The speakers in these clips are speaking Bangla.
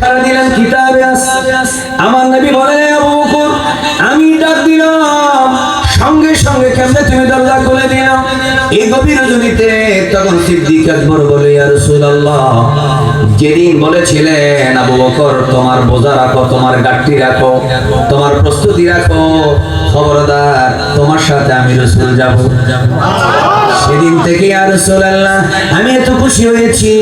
ইশারা দিলেন কিতাবে আমার নবী বলে আমি ডাক দিলাম। সঙ্গে সঙ্গে কেমনে তুমি দরজা খুলে দিলাম এই গভীর রজনীতে তখন সিদ্দিক আকবর বলে, ইয়া রাসূলুল্লাহ, যেদিন বলেছিলেন, আবু বকর, তোমার বোঝা রাখো, তোমার গাঠটি রাখো, তোমার প্রস্তুতি রাখো, খবরদার, তোমার সাথে আমি রসুল যাব। সেদিন থেকে আর রাসূলুল্লাহ আমি এত খুশি হয়েছি।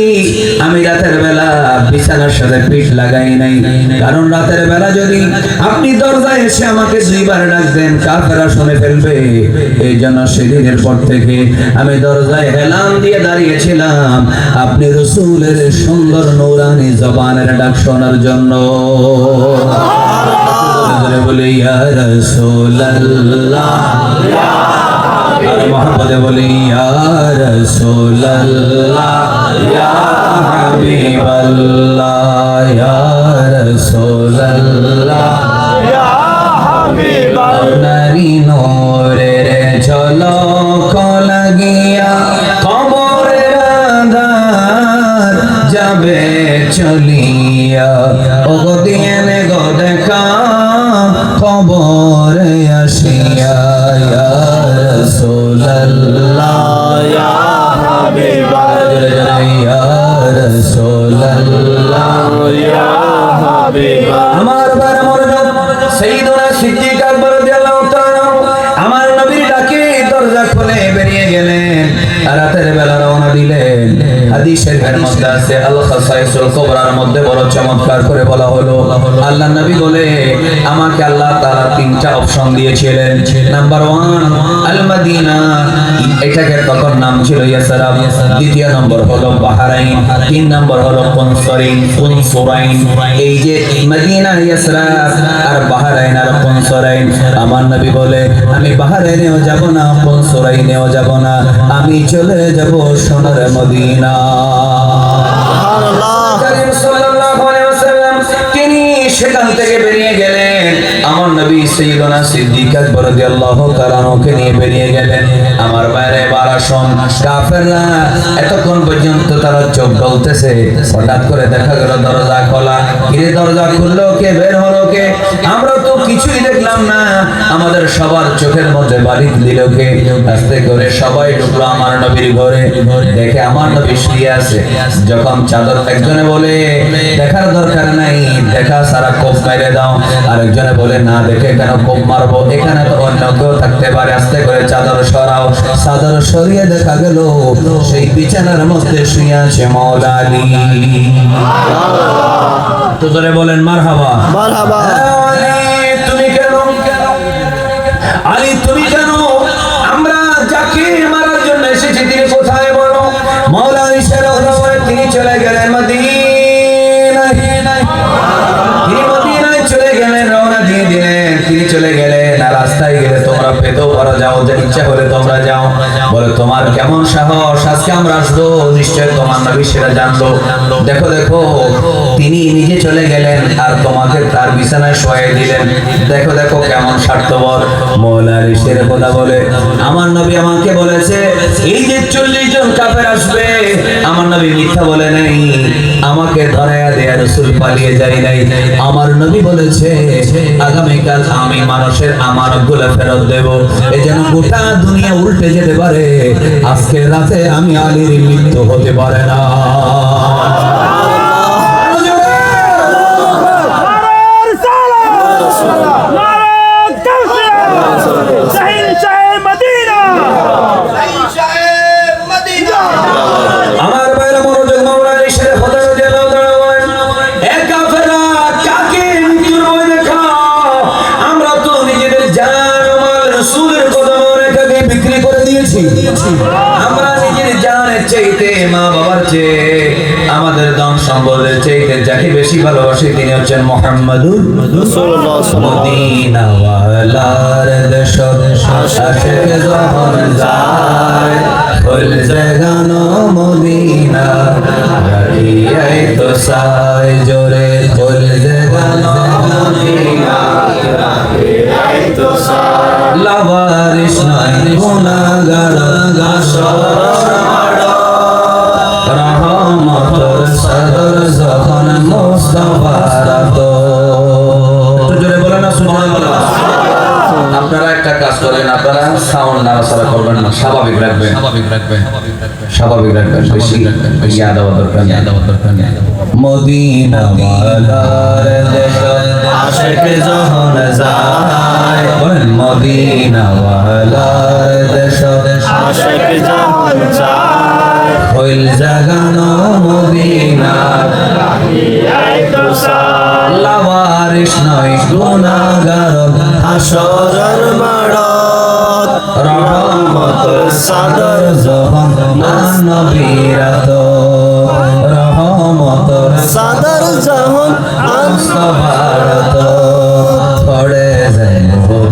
আমি রাতের বেলা বিছানার সাথে পিঠ লাগাই নাই। কারণ রাতের বেলা যদি আপনি দরজায় এসে আমাকে দুইবার ডাক দেন কাফেরা শুনে ফেলবে। এই জন্য সেদিনের পর থেকে আমি দরজায় হেলাম দিয়ে দাঁড়িয়েছিলাম। আপনি রসুলের সুন্দর নৌরানি জবানের ডাক শোনার জন্য। বলে ইয়া রাসূলুল্লাহ। আর মোহাম্মদ বলি ইয়া রাসূলুল্লাহ নারী নোরের ঝলক করে বলা হলো আল্লাহ নবী বলে আমাকে আল্লাহ তাআলা তিনটা অপশন দিয়েছিলেন। নাম্বার 1 আল মদিনা এটাকে তখন নাম ছিল ইয়াসরাব দ্বিতীয় নম্বর হলো বাহারাইন। তিন নম্বর হলো কনসরিন কনসরাইন। এই যে মদিনা ইয়াসরাব আর বাহারাইন আর কনসরাইন আমার নবী বলে আমি বাহারাইনেও যাব না কনসরাইনেও যাব না আমি চলে যাব সোনার মদিনা। করিম সেখান থেকে বেরিয়ে গেলেন আমার নবী সাইয়্যিদুনা সিদ্দিক আকবর রাদিয়াল্লাহু তাআলা নিয়ে বেরিয়ে গেলেন। আমার বাইরে বারাসন কাফেররা এতক্ষণ পর্যন্ত তারা চোখ গলতেছে হঠাৎ করে দেখা গেল দরজা খোলা। কিরে দরজা খুললো কে? বের হলো কে? আমরা তো কিছুই দেখলাম না। আমাদের সবার চোখের মধ্যে বালিক দিল কে? আস্তে করে সবাই ঢুকলো আমার নবীর ঘরে। দেখে আমার নবী শুয়ে আছে। যখন চাদর একজনে বলে, দেখার দরকার নাই, দেখা সারা কোপ মেরে দাও। আরেকজনে বলে না দেখে কেন কোপ মারবো? এখানে তো অন্য কেউ থাকতে পারে। আস্তে করে চাদর সরাও। চাদর সরিয়ে দেখা গেল সেই বিছানার মধ্যে শুয়ে আছে মৌলা আলী তো ধরে বলেন মার হাবা। তুমি কেন? আলী তুমি কেন? আমরা যাকে মারার জন্য এসেছি তিনি কোথায় বলো? মৌলা আলিশের তিনি চলে গেলেন মদিনায়। পেতেও পারো যাও, যে ইচ্ছা হলে তোমরা যাও। বলে, তোমার কেমন সাহস? আজকে আমরা আসব। নিশ্চয় তোমার নবী সেটা জানলো। দেখো দেখো। তিনি নিজে চলে গেলেন আর তোমাকে তার বিছানায় শোয়াই দিলেন। দেখো দেখো কেমন স্বার্থপর। মৌলা ঋষের কথা বলে, আমার নবী আমাকে বলেছে, এই যে চল্লিশ জন কাফের আসবে, আমার নবী মিথ্যা বলে নাই, আমাকে ধরায়া দেয়া রসুল পালিয়ে যাই নাই। আমার নবী বলেছে, আগামীকাল আমি মানুষের আমারগুলো ফেরত দেব। এই যেন গোটা দুনিয়া উল্টে যেতে পারে। আজকে রাতে আমি আলীর মৃত্যু হতে পারে না। মদিনা রাখিয়াই তো সাই জোরে জাগানো মদিনা লাভারিস নাই সাউন্ড নাড়াচাড়া করবেন না স্বাভাবিক রাখবেন। স্বাভাবিক রাখবেন। স্বাভাবিক রাখবেন বেশি ইয়া দেওয়া দরকার নেই। দেওয়ার দরকার নেই। মদিনা দেশ আশেক যখন যায়। বলেন মদিনা ওয়ালার দেশ আশেক যখন যায়। হইল জাগানো মদিনা। লাওয়ারিস নয় গুনাহগার। হাসরের মাড়ত রহমতের সাদর মানবীরাত রহমতর সাদর যখন ভারত পড়ে যায়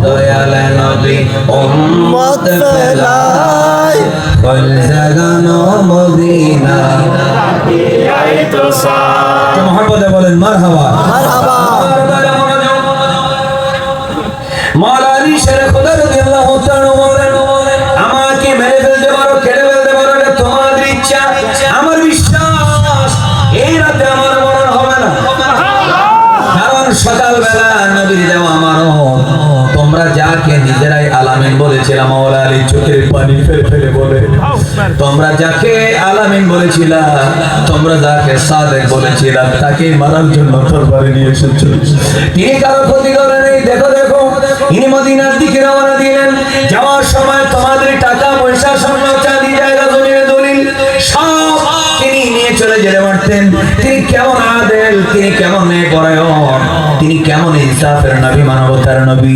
দয়াল নবী উম্মত মত ফেলায়। কল জাগানো মদিনা। বলেন মারহাবা। মারহাবা। মৌলানি শের খোদা তোমরা যাকে নিজেরাই আলামিন বলেছিলাম মাওলা আলী চোখের পানি ফেলে ফেলে বলে। তোমরা যাকে আলামিন বলেছিলা তোমরা যাকে সাদেক বলেছিল তাকে মারার জন্য তরবারি নিয়ে এসেছ। তিনি কারও ক্ষতি করেন দেখো দেখো। ইনি মদিনার দিকে রওনা দিলেন। যাওয়ার সময় তোমাদের টাকা যেতে পারতেন তিনি কেমন আদেল? তিনি কেমন পরায়ণ তিনি কেমন ইনসাফের নবী মানবতার নবী?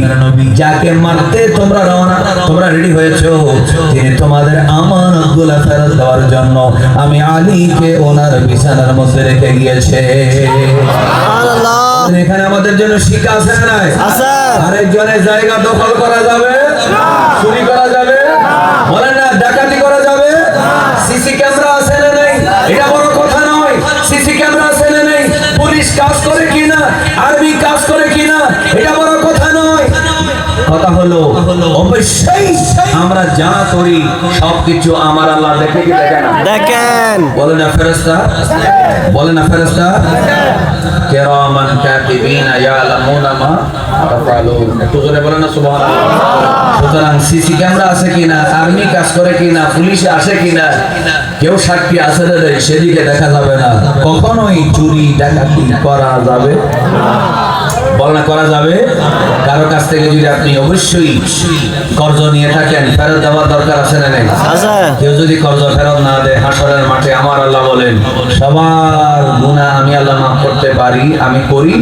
যাকে মারতে তোমরা রওনা তোমরা রেডি হয়েছো? তিনি তোমাদের আমানতগুলা ফেরত দেওয়ার জন্য আমি আলীকে ওনার বিছানার মধ্যে রেখে গিয়েছে। এখানে আমাদের জন্য শিক্ষা আছে না আছে। আরেকজনের জায়গা দখল করা যাবে? চুরি করা পুলিশ কাজ করে কিনা? আরবি কাজ করে কথা হলো অবশ্যই আমরা যা করি সবকিছু আমার আল্লাহ দেখে কি দেখে না দেখেন। বলে না ফেরেস্তা বলে না ফেরেস্তা কেরামান কাতিবিনা ইয়ালামুনা মা তাফআলুন একটু জোরে বলেন না সুবহানাল্লাহ। সুতরাং সিসি ক্যামেরা আছে কিনা আর্মি কাজ করে কিনা পুলিশ আসে কিনা কেউ সাক্ষী আছে না সেদিকে দেখা যাবে না। কখনোই চুরি ডাকাতি করা যাবে বল না করা যাবে? কারও কাছ থেকে যদি আপনি অবশ্যই কর্জ নিয়ে থাকেন ফেরত দেওয়ার দরকার আছে না নেই? কেউ যদি কর্জ ফেরত না দেয় হাসরের মাঠে আমার আল্লাহ বলেন সবার গুনাহ আমি আল্লাহ মাফ করতে পারি আমি করি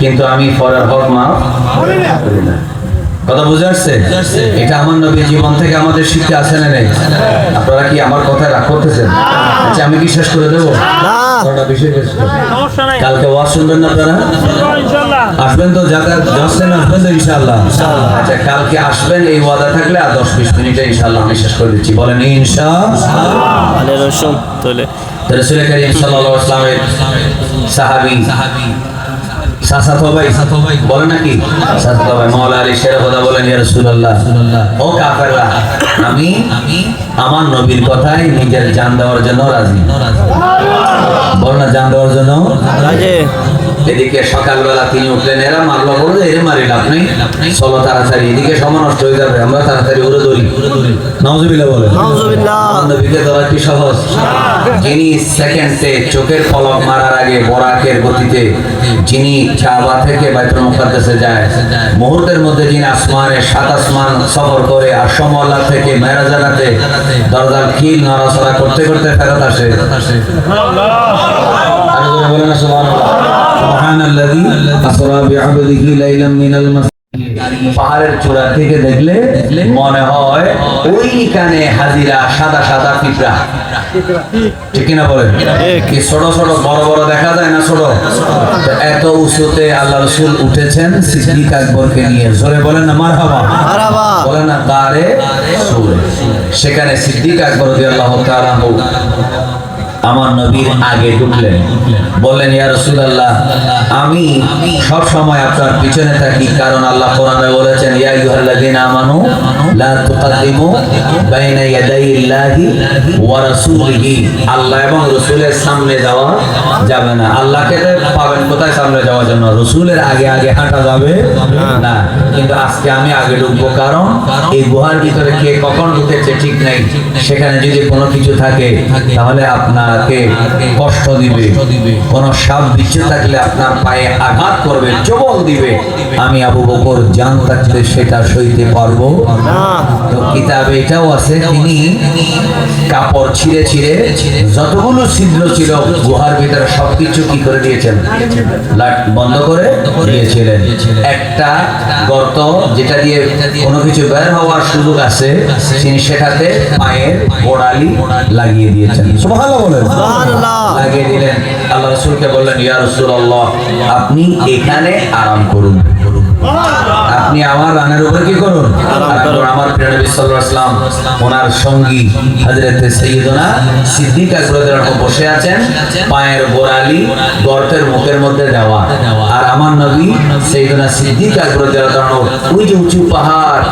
কিন্তু আমি পরের হক মাফ করি না। কথা বুঝে আসছে? এটা আমার নবী জীবন থেকে আমাদের শিক্ষা আছে না নেই? আপনারা কি আমার কথা রাগ করতেছেন? আচ্ছা আমি কি শেষ করে দেবো। কালকে ওয়াজ শুনবেন না আপনারা? আসবেন তো যাতায়াত যাচ্ছেন আসবেন তো ইনশাআল্লাহ। আচ্ছা কালকে আসবেন এই ওয়াদা থাকলে আর দশ বিশ মিনিটে ইনশাআল্লাহ আমি শেষ করে দিচ্ছি। বলেন ইনশা আলে রসুন তোলে রসুল করিম সাল্লাল্লাহু আলাইহি ওয়াসাল্লামের সাহাবী। সাসাত ভাই বলে নাকি? মাওলা আলী কথা বলেন ও কাফেররা আমি আমার নবীর কথাই নিজের জান দেওয়ার জন্য রাজি। বল না জান দেওয়ার জন্য? রাজে। এদিকে সকালবেলা তিনি উঠলেন এরা মারলো বলল এরে মারি লাভ নেই। চলো তাড়াতাড়ি এদিকে সময় নষ্ট হয়ে যাবে আমরা তাড়াতাড়ি উড়ে ধরি। নজবিলা বলে নাউজুবিল্লাহ। ধরা কি সহজ? যিনি সেকেন্ডে চোখের পলক মারার আগে বরাকের গতিতে যিনি কাবা থেকে বাইতুল মুকাদ্দাসে যায় মুহূর্তের মধ্যে যিনি আসমানে সাত আসমান সফর করে আর সমল্লা থেকে মেরাজারাতে দরজার খিল নড়াচড়া করতে করতে ফেরত আসে। জোরে বলেন না আসরা বিআবদিহি লাইলাম মিনাল পাহাড়ের চূড়া থেকে দেখলে মনে হয় ওইখানে হাজিরা সাদা সাদা পিঁপড়া। ঠিক কিনা কি ছোট ছোট বড় বড় দেখা যায় না ছোট? এত উঁচুতে আল্লাহ রসুল উঠেছেন সিদ্দিক আকবরকে নিয়ে। জোরে বলেন না মার হাবা বলেন না সুরে। সেখানে সিদ্দিক আকবর আল্লাহ আমার নবীর আগে ঢুকলেন বললেন, ইয়া রাসূলুল্লাহ, আমি সব সময় আপনার পিছনে থাকি, কারণ আল্লাহ কোরআনে বলেছেন, ইয়া আইয়ুহাল্লাযীনা আমানু, লা তুকাদ্দিমু বাইনা ইয়াদাইল্লাহি ওয়া রাসূলিহি। আল্লাহ এবং রাসূলের সামনে যাওয়া যাবে না। আল্লাহকে পাবেন কোথায়? সামনে যাওয়া জন্য। রসুলের আগে আগে হাঁটা যাবে না। কিন্তু আজকে আমি আগে ঢুকবো। কারণ এই গুহার ভিতরে কে কখন ঢুকেছে ঠিক নাই। সেখানে যদি কোনো কিছু থাকে তাহলে আপনাকে কষ্ট দিবে। কোন সাপ বিচ্ছে থাকলে আপনার পায়ে আঘাত করবে চবল দিবে। আমি আবু বকর জান থাকলে সেটা সইতে পারব তো কিতাবে এটাও আছে তিনি কাপড় ছিঁড়ে ছিঁড়ে যতগুলো ছিদ্র ছিল গুহার ভিতরে সবকিছু কি করে দিয়েছেন? বন্ধ করে দিয়েছিলেন। একটা গর্ত যেটা দিয়ে কোনো কিছু বের হওয়ার সুযোগ আছে তিনি সেটাতে পায়ের গোড়ালি লাগিয়ে দিয়েছেন। বলেন। লাগিয়ে দিলেন। আল্লাহ রসুলকে বললেন ইয়া রাসূলুল্লাহ আপনি এখানে আরাম করুন। আপনি আমার রানের উপর কি করুন? আমার প্রিয় নবী সাল্লাল্লাহু আলাইহি ওয়াসাল্লাম ওনার সঙ্গী হযরত সাইয়্যিদুনা সিদ্দিক আকবর বসে আছেন পায়ের গোড়ালি গর্তের মুখের মধ্যে দেওয়া। আর আমার নবী সাইয়্যিদুনা সিদ্দিক আকবর ওই যে উঁচু পাহাড়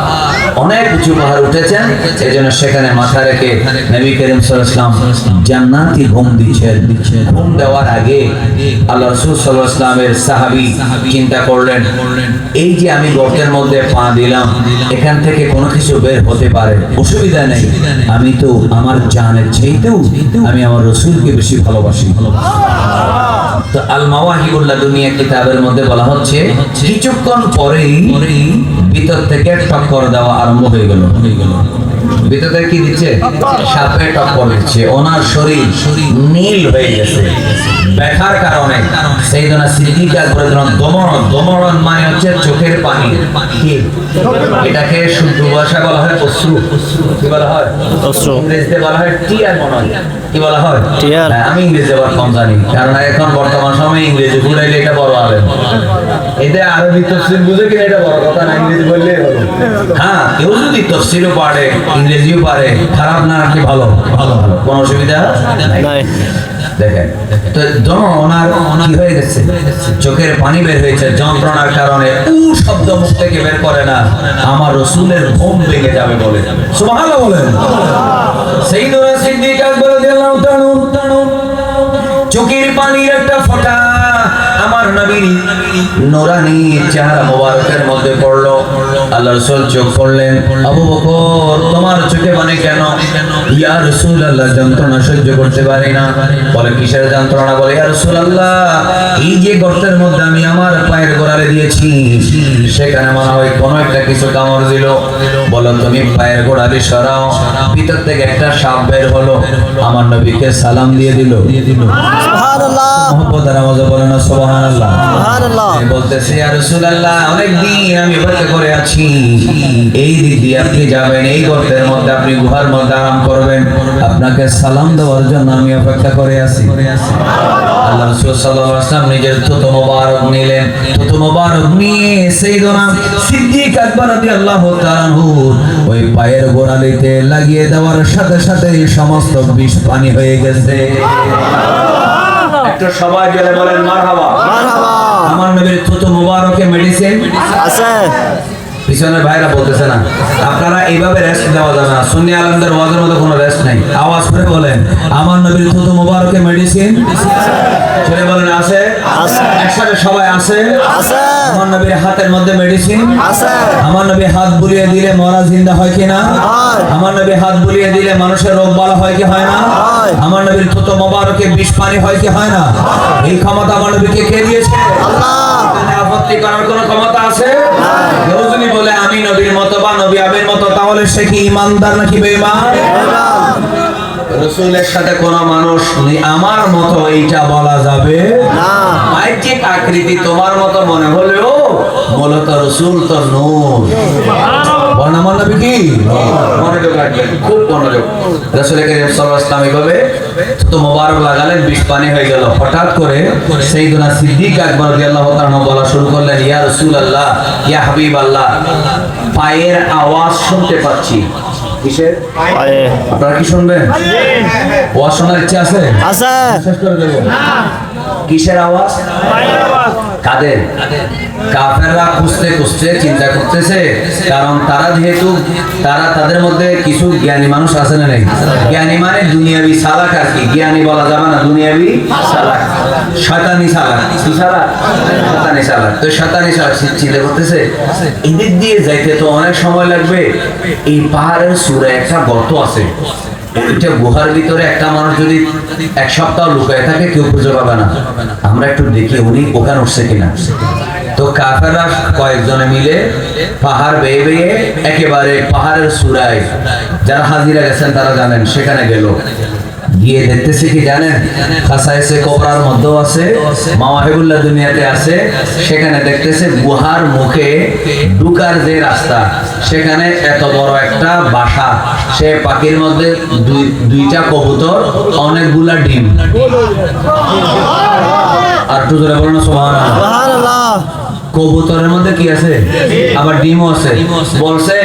অনেক উঁচু পাহাড় উঠেছেন এই জন্য সেখানে মাথা রেখে নবী করিম ওয়াসাল্লাম জান্নাতি ঘুম দিচ্ছেন। ঘুম দেওয়ার আগে আল্লাহ রাসূল সাল্লাল্লাহু আলাইহি ওয়াসাল্লামের সাহাবী চিন্তা করলেন এই যে আমি গর্তের মধ্যে পা দিলাম, এখান থেকে কোনো কিছু বের হতে পারে। অসুবিধা নেই। আমি তো আমার জানের চাইতেও আমি আমার রসুলকে বেশি ভালোবাসি। তো আল মাওয়াহিবুল্লাহ দুনিয়া কিতাবের মধ্যে বলা হচ্ছে, কিছুক্ষণ পরেই ভিতর থেকে টক্কর দেওয়া আরম্ভ হয়ে গেল। ভিতর থেকে কি দিচ্ছে? সাপে টক্কর দিচ্ছে। ওনার শরীর নীল হয়ে গেছে। ব্যথার কারণে সেই জন্য সিদ্দিকা করে দিলাম দমরণ দমরণ মানে হচ্ছে চোখের পানি। এটাকে শুদ্ধ ভাষা বলা হয় অশ্রু। কি বলা হয়? অশ্রু। ইংরেজিতে বলা হয় টিয়ার মনে হয়। কি বলা হয়? Tear। হ্যাঁ, আমি ইংরেজি আবার কম জানি কারণ এখন বর্তমান সময়ে ইংরেজি ভুলাইলে এটা বড় আলেম। আরবি তফসিল বুঝে কিনা এটা বড় কথা না ইংরেজি বললেই হলো হ্যাঁ কেউ যদি তফসিলও পারে ইংরেজিও পারে খারাপ না কি ভালো। ভালো ভালো। কোনো অসুবিধা? নাই। দেখেন। তো জন ওনার কি হয়ে গেছে? চোখের পানি বের হয়েছে, যন্ত্রণার কারণে উ শব্দ মুখ থেকে বের করে না, আমার রসুলের ঘুম ভেঙে যাবে বলে। সুবহান বলেন। সাইয়্যিদুনা সিদ্দিক আকবর রাদিয়াল্লাহু তাআলা চোখের পানির একটা ফোঁটা আমার নবীর নোরানি চেহারা মোবারকের মধ্যে পড়ল। আল্লাহ রসুল চোখ করলেন আবু বকর তোমার চোখে পানি কেন? ইয়া রসুল আল্লাহ যন্ত্রণা সহ্য করতে পারি না। বলে কিসের যন্ত্রণা? বলে ইয়া রসুল আল্লাহ এই যে গর্তের মধ্যে আমি আমার পায়ের গোড়ালে দিয়েছি সেখানে মনে হয় কোনো একটা কিছু কামড় দিল। বলো তুমি পায়ের গোড়ালি সরাও। ভিতর থেকে একটা সাপ বের হলো। আমার নবীকে সালাম দিয়ে দিল। সুবহানাল্লাহ। মোহাম্মদ নামাজ বলে না বলতেছি রাসূলুল্লাহ অনেক দিন আমি অপেক্ষা করে আছি। এই দিক দিয়ে আপনি যাবেন এই গর্তের মধ্যে আপনি গুহার মধ্যে আরাম করবেন। আপনাকে সালাম দেওয়ার জন্য আমি অপেক্ষা করে আছি। আল্লাহ রাসূল সাল্লাল্লাহু আলাইহি ওয়াসাল্লাম নিজের থুতু মোবারক নিলেন। থুতু মোবারক নিয়ে সাইয়্যিদুনা সিদ্দিক আকবর রাদিয়াল্লাহু তাআলা ওই পায়ের গোড়ালিতে লাগিয়ে দেওয়ার সাথে সাথে সমস্ত বিষ পানি হয়ে গেছে। একটু সবাই জেলে বলেন মারহাবা। মারহাবা। আমার নবীর তো মুবারকে মেডিসিন। আছে। পিছনের ভাইরা বলতেছে না। আপনারা এইভাবে রেস্ট দেওয়া যাবে না। সুন্নি আলমদের ওয়াজের মধ্যে কোনো রেস্ট নাই। আওয়াজ করে বলেন আমার নবীর থুতু মুবারকে মেডিসিন ছেলে বলেন আছে। একসাথে সবাই আছে? আমার নবীর হাতের মধ্যে মেডিসিন আমার নবী হাত বুলিয়ে দিলে মরা জিন্দা হয় কি না? আমার নবী হাত বুলিয়ে দিলে মানুষের রোগ বালা হয় কি হয় না? আমার নবীর থুতু মুবারকে বিষ পানি হয় কি হয় না? এই ক্ষমতা আমার নবীকে কে দিয়েছে? আল্লাহ। আপত্তি করার কোনো ক্ষমতা আছে? আমি নবীর মতো বা নবী আবের মতো তাহলে সে কি ইমানদার নাকি বেঈমান? রসুলের সাথে কোন মানুষ নেই আমার মতো এইটা বলা যাবে? না। বাহ্যিক আকৃতি তোমার মতো মনে হলেও মূলত রসুল তো নূর। বর্ণামন নবী কি? মনোযোগ রাখবেন খুব মনোযোগ। রসুল করিম সাল্লাল্লাহু আলাইহি তো মোবারক লাগালেন বিষ পানি হয়ে গেল। হঠাৎ করে সাইয়েদুনা সিদ্দিক আকবর রাদিয়াল্লাহু তাআলা বলা শুরু করলেন ইয়া রাসূলুল্লাহ ইয়া হাবিবাল্লাহ পায়ের আওয়াজ শুনতে পাচ্ছি। কিসের? আপনারা কি শুনবেন? ওয়াজ শোনার ইচ্ছা আছে? আছে শেষ করে দেবো। কিসের আওয়াজ? কার কাফেররা খুঁজতে খুঁজতে চিন্তা করতেছে কারণ তারা যেহেতু তারা তাদের মধ্যে কিছু জ্ঞানী মানুষ আছে না নেই? জ্ঞানী মানে দুনিয়াবি সালাক আর কি? জ্ঞানী বলা যাবে না দুনিয়াবি সালাক। শয়তানি সালাক। কি সালাক? শয়তানি সালাক। তো শয়তানি সালাক চিন্তা করতেছে। এদিক দিয়ে যাইতে তো অনেক সময় লাগবে। এই পাহাড়ের সুরে একটা গর্ত আছে। ওইটা গুহার ভিতরে একটা মানুষ যদি এক সপ্তাহ লুকায় থাকে, কেউ খুঁজে পাবে না। আমরা একটু দেখি উনি ওখানে উঠছে কিনা। তো কাকারা কয়েকজনে মিলে পাহাড় বেয়ে বেয়ে একেবারে পাহাড়ের সুরায় যারা হাজিরা গেছেন, তারা জানেন সেখানে গেল। গিয়ে দেখতেছে কি জানেন? খাসাইসে কোবরার মধ্যেও আছে, মাওয়াহিবুল্লাহ দুনিয়াতে আছে, সেখানে দেখতেছে গুহার মুখে ঢুকার যে রাস্তা, সেখানে এত বড় একটা বাসা। সে পাখির মধ্যে দুই, দুইটা কবুতর, অনেকগুলা ডিম। আর একটু জোরে বলো না, সুবহানাল্লাহ। সুবহানাল্লাহ। কবুতরের মধ্যে কি আছে? আবার ডিমও আছে। বলছে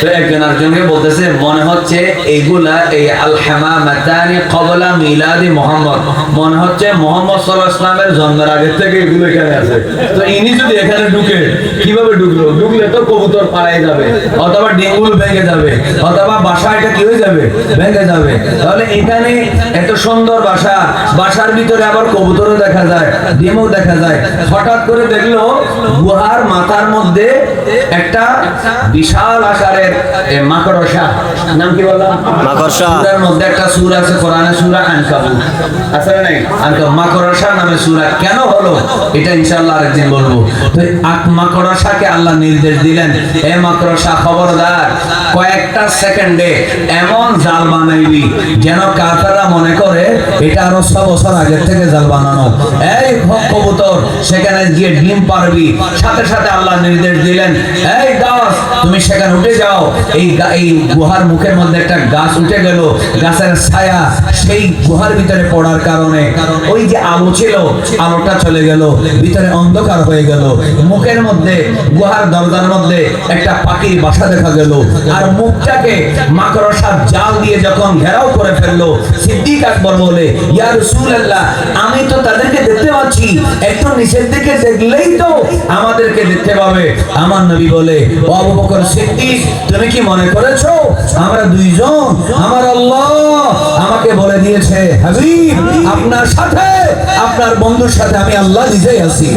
তো একজন আরেকজনকে বলতেছে মনে হচ্ছে এইগুলা এই আল হামামাতানি কবলা মিলাদি মোহাম্মদ। মনে হচ্ছে মোহাম্মদ আলাইহি ইসলামের জন্মের আগে থেকে এগুলো এখানে আছে। তো ইনি যদি এখানে ঢুকে কীভাবে ঢুকলো? ঢুকলে তো কবুতর পালাই যাবে অথবা ডিমগুলো ভেঙে যাবে অথবা বাসা এটা কি হয়ে যাবে? ভেঙে যাবে। তাহলে এখানে এত সুন্দর বাসা বাসার ভিতরে আবার কবুতরও দেখা যায় ডিমও দেখা যায়। হঠাৎ করে দেখল গুহার মাথার মধ্যে একটা বিশাল আকারের মাকড়সা। নাম কি বললাম? মাকড়সা। সূরার মধ্যে একটা সূরা আছে কোরআনে সূরা আনকাবুত আছে না নাই? আনকাবুত মাকড়সা নামে সূরা। কেন হলো? এটা ইনশাআল্লাহ আরেকদিন বলব। তো আক- মাকড়সাকে আল্লাহ নির্দেশ দিলেন। এ মাকড়সা খবরদার কয়েকটা সেকেন্ডে এমন জাল বানাইবি যেন কাফেররা মনে করে এটা আরও ছ বছর আগের থেকে জাল বানানো। এই কবুতর সেখানে গিয়ে ডিম পারবি সাথে সাথে আল্লাহ নির্দেশ দিলেন, এই গাছ তুমি সেখানে উঠে যাও। এই এই গুহার মুখের মধ্যে একটা গাছ উঠে গেল। গাছের ছায়া সেই গুহার ভিতরে পড়ার কারণে ওই যে আলো ছিল, আলোটা চলে গেল, ভিতরে অন্ধকার হয়ে গেল। মুখের মধ্যে, গুহার দরজার মধ্যে একটা পাখির বাসা দেখা গেল। আর মুখটাকে মাকড়সার জাল দিয়ে যখন ঘেরাও করে ফেলল, সিদ্দিক আকবর বলে, ইয়া রাসূলুল্লাহ, আমি তো তাদেরকে দেখতে পাচ্ছি, একটু নিচের দিকে দেখলেই তো আমাদেরকে দেখতে পাবে আমার নবী বলে আবু সিদ্দিক, তুমি কি মনে করেছ? আমরা দুইজন, আমার আল্লাহ আমাকে বলে দিয়েছে, হাবিব, আপনার সাথে, আপনার বন্ধুর সাথে আমি আল্লাহ নিজেই আছি।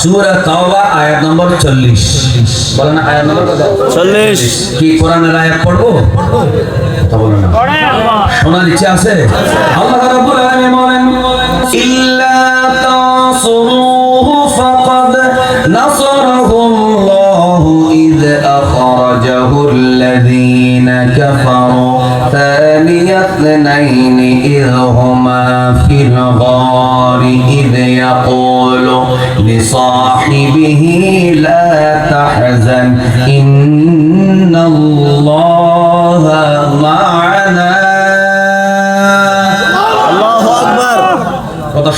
সূরা তাওবা, আয়াত নম্বর 40 বলেন না আয়াত নম্বর কত? চল্লিশ। কি কোরআনের আয়াত পড়ব? তা বলো না। শোনার ইচ্ছে আছে? আল্লাহ রাব্বুল আলামিন বলেন ইল্লা তানসুরুহু ফাকাদ নাসারাহু আল্লাহু ইয আখরাজাহু আল্লাযীনা কাফারু اثنين إذ هما في الغار إذ يقول لصاحبه لا تحزن إن الله معنا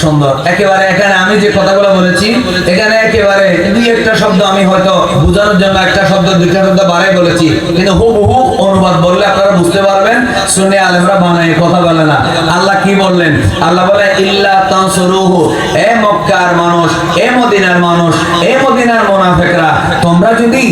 সুন্দর। একেবারে এখানে আমি যে কথাগুলো বলেছি, এখানে একেবারে দুই একটা শব্দ আমি হয়তো বোঝানোর জন্য একটা শব্দ, দুইটা শব্দ বাড়াই বলেছি। কিন্তু হুবহু অনুবাদ বললে আপনারা বুঝতে পারবেন শুনে আলেমরা বানায় কথা বলে না। আল্লাহ কি বললেন? আল্লাহ বলে, ইল্লা তানসুরুহু, এ মক্কার মানুষ, এ মদিনার মানুষ, এ মদিনার মুনাফিকরা, তোমরা যদি